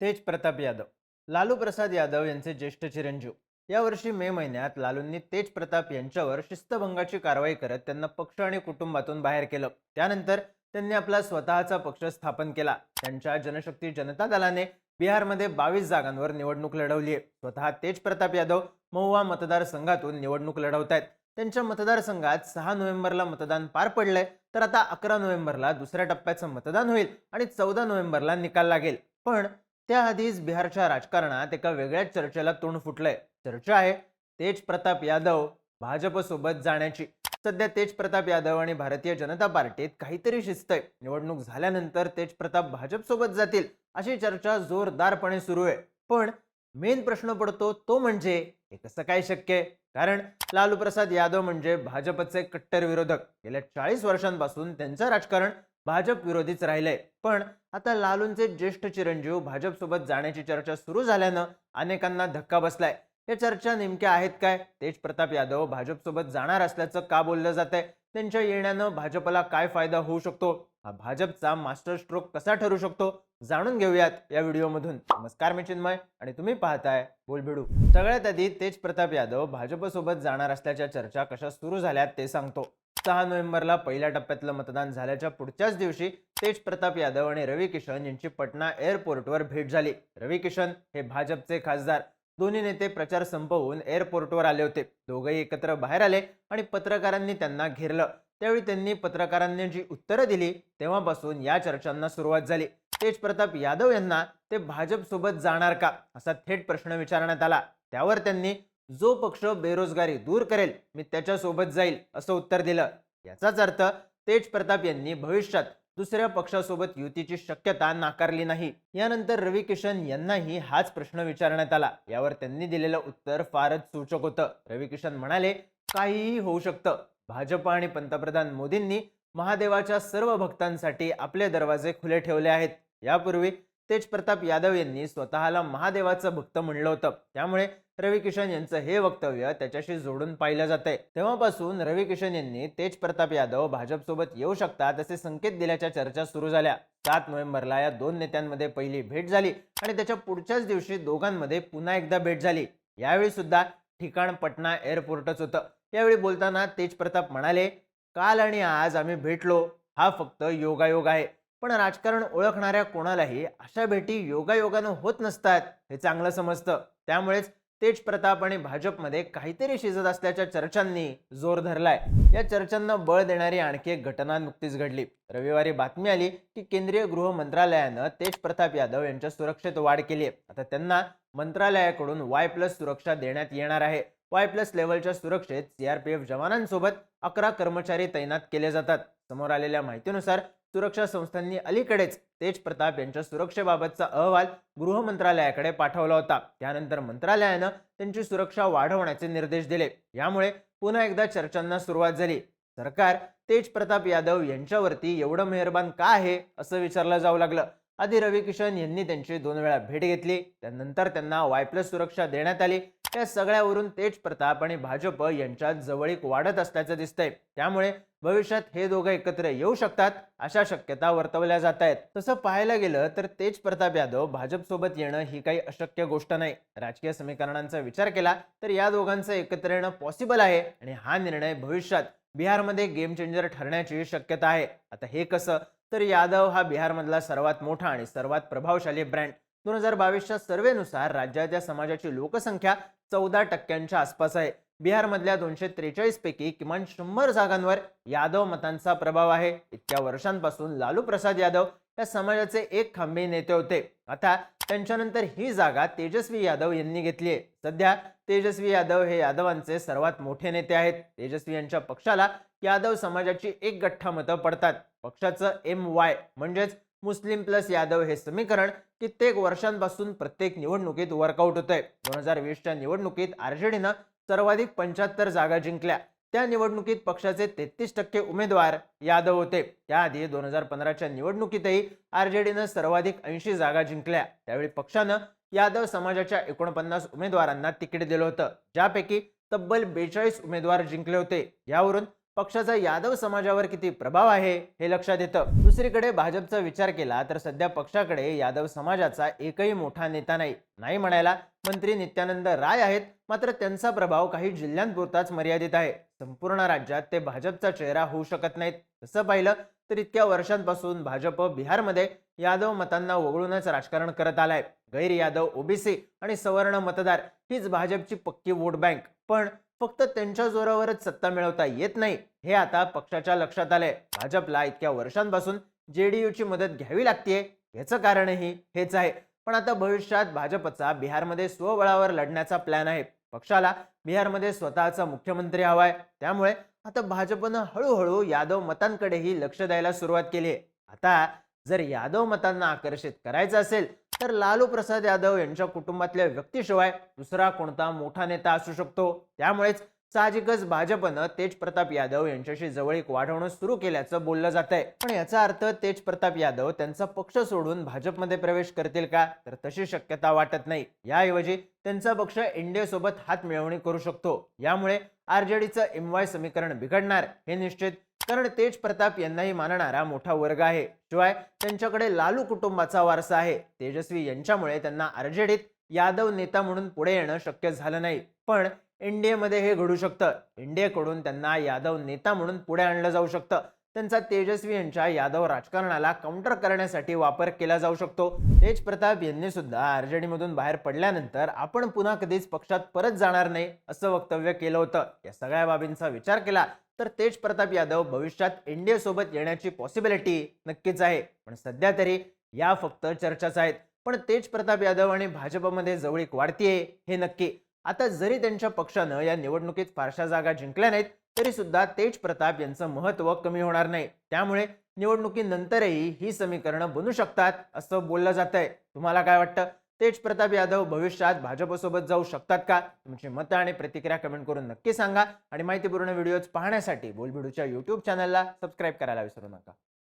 तेज प्रताप यादव लालू प्रसाद यादव यांचे ज्येष्ठ चिरंजीव. यावर्षी मे महिन्यात लालूंनी तेज प्रताप यांच्यावर शिस्तभंगाची कारवाई करत त्यांना पक्ष आणि कुटुंबातून बाहेर केलं. त्यानंतर त्यांनी आपला स्वतःचा पक्ष स्थापन केला. त्यांच्या जनशक्ती जनता दलाने बिहारमध्ये बावीस जागांवर निवडणूक लढवली आहे. स्वतः तेज प्रताप यादव महुआ मतदारसंघातून निवडणूक लढवत आहेत. त्यांच्या मतदारसंघात सहा नोव्हेंबरला मतदान पार पडलंय तर आता अकरा नोव्हेंबरला दुसऱ्या टप्प्याचं मतदान होईल आणि चौदा नोव्हेंबरला निकाल लागेल. पण त्याआधीच बिहारच्या राजकारणात एका वेगळ्याच चर्चेला तोंड फुटलंय. चर्चा आहे तेज प्रताप यादव भाजपसोबत जाण्याची. सध्या तेज प्रताप यादव आणि भारतीय जनता पार्टीत काहीतरी शिस्त आहे निवडणूक झाल्यानंतर तेज प्रताप भाजपसोबत जातील अशी चर्चा जोरदारपणे सुरू आहे. पण मेन प्रश्न पडतो तो म्हणजे हे कसं काय शक्य आहे? कारण लालू प्रसाद यादव म्हणजे भाजपचे कट्टर विरोधक. गेल्या चाळीस वर्षांपासून त्यांचं राजकारण भाजप विरोधीच राहिलंय. पण आता लालूंचे ज्येष्ठ चिरंजीव भाजपसोबत जाण्याची चर्चा सुरू झाल्यानं अनेकांना धक्का बसलाय. या चर्चा नेमक्या आहेत काय? तेज प्रताप यादव भाजपसोबत जाणार असल्याचं का बोललं जात आहे त्यांच्या येण्यानं भाजपला काय फायदा होऊ शकतो? हा भाजपचा मास्टर स्ट्रोक कसा ठरू शकतो? जाणून घेऊयात या व्हिडिओमधून. नमस्कार मी चिन्मय आणि तुम्ही पाहताय बोलबिडू. सगळ्यात आधी तेज प्रताप यादव भाजपसोबत जाणार असल्याच्या चर्चा कशा सुरू झाल्यात ते सांगतो. सहा नोव्हेंबरला पहिल्या टप्प्यातलं मतदान झाल्याच्या पुढच्याच दिवशी तेज प्रताप यादव आणि रवी किशन यांची पटना एअरपोर्टवर भेट झाली. रवी किशन हे भाजपचे खासदार. दोन्ही नेते प्रचार संपवून एअरपोर्टवर आले होते. दोघंही एकत्र बाहेर आले आणि पत्रकारांनी त्यांना घेरलं. त्यावेळी त्यांनी पत्रकारांनी जी उत्तरं दिली तेव्हापासून या चर्चांना सुरुवात झाली. तेज प्रताप यादव यांना ते भाजपसोबत जाणार का? असा थेट प्रश्न विचारण्यात आला. त्यावर त्यांनी जो पक्ष बेरोजगारी दूर करेल मी त्याच्यासोबत जाईल असं उत्तर दिलं. याचाच अर्थ तेज प्रताप यांनी भविष्यात दुसऱ्या पक्षासोबत युतीची शक्यता नाकारली नाही. यानंतर रवी किशन यांनाही हाच प्रश्न विचारण्यात आला. यावर त्यांनी दिलेलं उत्तर फारच सूचक होतं. रवी किशन म्हणाले काहीही होऊ शकतं. भाजप आणि पंतप्रधान मोदींनी महादेवाच्या सर्व भक्तांसाठी आपले दरवाजे खुले ठेवले आहेत. यापूर्वी तेज प्रताप यादव यांनी स्वतःला महादेवाचं भक्त म्हणलं होतं. त्यामुळे रवी किशन यांचं हे वक्तव्य त्याच्याशी जोडून पाहिलं जातंय. तेव्हापासून रवी किशन यांनी तेज प्रताप यादव भाजपसोबत येऊ शकतात असे संकेत दिल्याच्या चर्चा सुरू झाल्या. सात नोव्हेंबरला या दोन नेत्यांमध्ये पहिली भेट झाली आणि त्याच्या पुढच्याच दिवशी दोघांमध्ये पुन्हा एकदा भेट झाली. यावेळी सुद्धा ठिकाण पटना एअरपोर्टच होतं. यावेळी बोलताना तेज प्रताप म्हणाले काल आणि आज आम्ही भेटलो. हा फक्त योगायोग आहे. पण राजकारण ओळखणाऱ्या कोणालाही अशा भेटी योगायोगानं होत नसतात हे चांगलं समजतं. त्यामुळेच तेज प्रताप आणि भाजपमध्ये काहीतरी शिजत असल्याच्या चर्चांनी जोर धरलाय. या चर्चांना बळ देणारी आणखी एक घटना नुकतीच घडली. रविवारी बातमी आली की केंद्रीय गृह मंत्रालयानं तेज प्रताप यादव यांच्या सुरक्षेत वाढ केली आहे. आता त्यांना मंत्रालयाकडून वाय प्लस सुरक्षा देण्यात येणार आहे. वाय प्लस लेवलच्या सुरक्षेत सीआरपीएफ जवानांसोबत अकरा कर्मचारी तैनात केले जातात. समोर आलेल्या माहितीनुसार सुरक्षा संस्थांनी अलीकडेच तेज प्रताप यांच्या सुरक्षेबाबतचा अहवाल गृह मंत्रालयाकडे पाठवला होता. त्यानंतर मंत्रालयानं त्यांची सुरक्षा वाढवण्याचे निर्देश दिले. यामुळे पुन्हा एकदा चर्चांना सुरुवात झाली. सरकार तेज प्रताप यादव यांच्यावरती एवढं मेहरबान का आहे असं विचारलं जाऊ लागलं. आधी रवी किशन यांनी त्यांची दोन वेळा भेट घेतली. त्यानंतर त्यांना वाय प्लस सुरक्षा देण्यात आली. या सगळ्यावरून तेज प्रताप आणि भाजप यांच्यात जवळीक वाढत असल्याचं दिसतंय. त्यामुळे भविष्यात हे दोघं एकत्र येऊ शकतात अशा शक्यता वर्तवल्या जात आहेत. तसं पाहायला गेलं तर तेज प्रताप यादव भाजपसोबत येणं ही काही अशक्य गोष्ट नाही. राजकीय समीकरणांचा विचार केला तर या दोघांचं एकत्र येणं पॉसिबल आहे आणि हा निर्णय भविष्यात बिहारमध्ये गेम चेंजर ठरण्याची शक्यता आहे. आता हे कसं? तर यादव हा बिहारमधला सर्वात मोठा आणि सर्वात प्रभावशाली ब्रँड दोन हजार बावीसच्या सर्वेनुसार राज्याच्या समाजाची लोकसंख्या चौदा टक्क्यांच्या आसपास आहे. बिहारमधल्या दोनशे त्रेचाळीस पैकी किमान शंभर जागांवर यादव मतांचा प्रभाव आहे. इतक्या वर्षांपासून लालू प्रसाद यादव या समाजाचे एक खांबे नेते होते. आता त्यांच्यानंतर ही जागा तेजस्वी यादव यांनी घेतली आहे. सध्या तेजस्वी यादव हे यादवांचे सर्वात मोठे नेते आहेत. तेजस्वी यांच्या पक्षाला यादव समाजाची एक गठ्ठा मतं पडतात. पक्षाचं एम वाय म्हणजेच मुस्लिम प्लस यादव हे समीकरण कित्येक वर्षांपासून प्रत्येक निवडणुकीत वर्कआउट होतंय. दोन हजार वीसच्या निवडणुकीत आरजेडीनं सर्वाधिक पंच्याहत्तर जागा जिंकल्या. त्या निवडणुकीत पक्षाचे तेहतीस टक्के उमेदवार यादव होते. त्याआधी दोन हजार पंधराच्या निवडणुकीतही आरजेडीनं सर्वाधिक ऐंशी जागा जिंकल्या. त्यावेळी पक्षानं यादव समाजाच्या एकोणपन्नास उमेदवारांना तिकीट दिलं होतं. ज्यापैकी तब्बल बेचाळीस उमेदवार जिंकले होते. यावरून पक्षाचा यादव समाजावर किती प्रभाव आहे हे लक्षात येतं. दुसरीकडे भाजपचा विचार केला तर सध्या पक्षाकडे यादव समाजाचा एकही मोठा नेता नाही. नाही म्हणायला मंत्री नित्यानंद राय आहेत मात्र त्यांचा प्रभाव काही जिल्ह्यांपुरताच मर्यादित आहे. संपूर्ण राज्यात ते भाजपचा चेहरा होऊ शकत नाहीत. तसं पाहिलं तर इतक्या वर्षांपासून भाजप बिहारमध्ये यादव मतांना वगळूनच राजकारण करत आलाय. गैर यादव ओबीसी आणि सवर्ण मतदार हीच भाजपची पक्की वोट बँक. पण फक्त त्यांच्या जोरावरच सत्ता मिळवता येत नाही हे आता पक्षाच्या लक्षात आलंय. भाजपला इतक्या वर्षांपासून जेडीयूची मदत घ्यावी लागतेय याचं कारणही हेच आहे. पण आता भविष्यात भाजपचा बिहारमध्ये स्वबळावर लढण्याचा प्लॅन आहे. पक्षाला बिहारमध्ये स्वतःचा मुख्यमंत्री हवाय. त्यामुळे आता भाजपनं हळूहळू यादव मतांकडेही लक्ष द्यायला सुरुवात केली आहे आता जर यादव मतांना आकर्षित करायचं असेल तर लालू प्रसाद यादव यांच्या कुटुंबातल्या व्यक्तीशिवाय दुसरा कोणता मोठा नेता असू शकतो? त्यामुळेच साहजिकच भाजपनं तेज प्रताप यादव यांच्याशी जवळीक वाढवणं सुरू केल्याचं बोललं जात आहे पण याचा अर्थ तेज प्रताप यादव त्यांचा पक्ष सोडून भाजपमध्ये प्रवेश करतील का? तर तशी शक्यता वाटत नाही. याऐवजी त्यांचा पक्ष एनडीए सोबत हात मिळवणी करू शकतो. यामुळे आरजेडीचं एम वाय समीकरण बिघडणार हे निश्चित कारण तेज प्रताप यांनाही मानणारा मोठा वर्ग आहे. शिवाय त्यांच्याकडे लालू कुटुंबाचा वारसा आहे. तेजस्वी यांच्यामुळे त्यांना आरजेडीत यादव नेता म्हणून पुढे येणं शक्य झालं नाही. पण एनडीएमध्ये हे घडू शकतं. एनडीएकडून त्यांना यादव नेता म्हणून पुढे आणलं जाऊ शकतं. त्यांचा तेजस्वी यांच्या यादव राजकारणाला काउंटर करण्यासाठी वापर केला जाऊ शकतो. तेज प्रताप यांनी सुद्धा आरजेडीमधून बाहेर पडल्यानंतर आपण पुन्हा कधीच पक्षात परत जाणार नाही असं वक्तव्य केलं होतं. या सगळ्या बाबींचा विचार केला तर तेज प्रताप यादव भविष्यात इंडियासोबत येण्याची पॉसिबिलिटी नक्कीच आहे. पण सध्या तरी या फक्त चर्चाच आहेत. पण तेज प्रताप यादव आणि भाजपमध्ये जवळीक वाढतीये हे नक्की. आता जरी त्यांच्या पक्षानं या निवडणुकीत फारशा जागा जिंकल्या नाहीत तरी सुद्धा तेज प्रताप यांचं महत्त्व कमी होणार नाही. त्यामुळे निवडणुकीनंतरही ही समीकरणं बनू शकतात असं बोललं जात आहे तुम्हाला काय वाटतं? तेज प्रताप यादव भविष्यात भाजपसोबत जाऊ शकतात का? तुमची मतं आणि प्रतिक्रिया कमेंट करून नक्की सांगा. आणि माहितीपूर्ण व्हिडिओज पाहण्यासाठी बोलबिडूच्या युट्यूब चॅनलला सबस्क्राईब करायला विसरू नका.